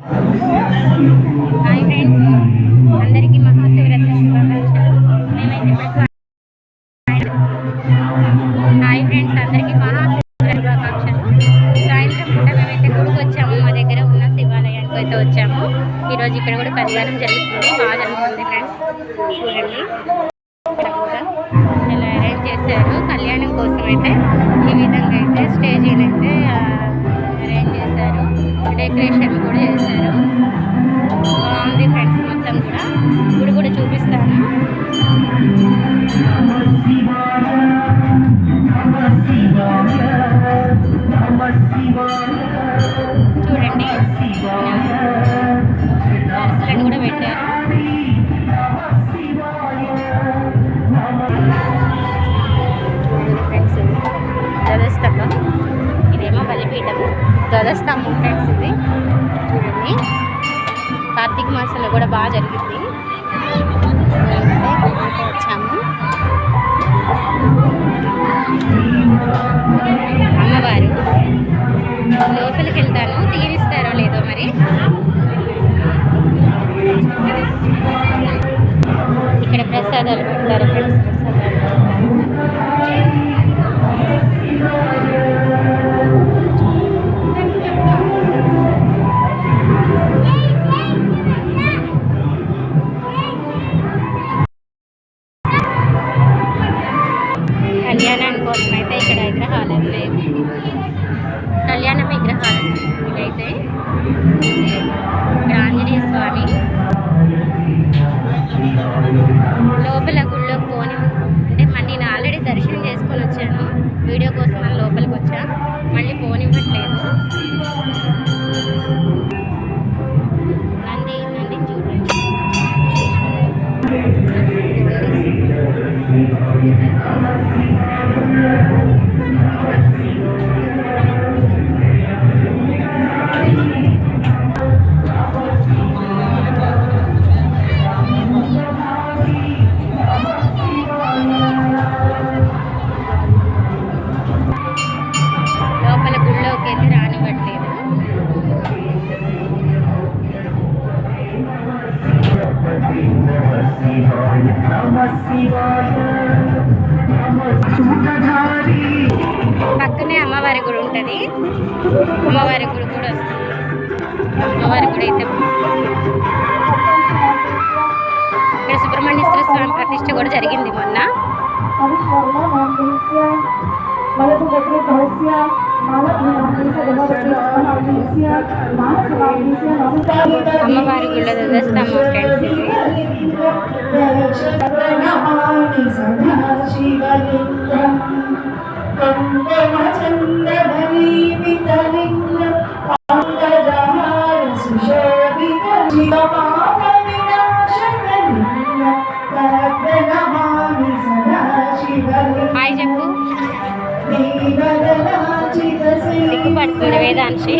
Hi friends అందరికీ మహాశివరాత్రి శుభాకాంక్షలు. మేమైతే హాయ్ ఫ్రెండ్స్ అందరికీ మహాశివరాత్రి శుభాకాంక్షలు. సాయంత్రం పూట మేమైతే గుడికి వచ్చాము. మా దగ్గర ఉన్న శివాలయానికి అయితే వచ్చాము. ఈరోజు ఇక్కడ కూడా కళ్యాణం జరుగుతుంది. బాగా జరుగుతుంది ఫ్రెండ్స్ చూడండి. ఇలా అరేంజ్ చేశారు. కళ్యాణం కోసం అయితే ఈ విధంగా అయితే స్టేజీని అయితే ఫ్రెండ్స్ ఇది ధ్వజస్తంభం ఇదేమో బలిపీఠం ధ్వజస్తంభం ఫ్రెండ్స్ ఇది చూడండి కార్తీక మాసంలో కూడా బాగా జరిగింది. వచ్చాము. విగ్రహాలు ఉన్నాయి కళ్యాణ విగ్రహాలు. ఇవైతే వచ్చా మళ్ళీ ఇవ్వట్లేదు. నంది నంది చూడండి. పక్కనే అమ్మవారి గుడి ఉంటుంది. అమ్మవారి గుడి కూడా వస్తుంది. అమ్మవారి గుడి అయితే ఇక్కడ సుబ్రహ్మణ్యేశ్వర స్వామి ప్రతిష్ట కూడా జరిగింది మొన్న. అమ్మవారి గుళ్ళ ధ్వజస్తంభం ఫ్రెండ్స్ ఇది హాయ్ చెప్పు సిగ్గుపడుతుంది వేదాంశి.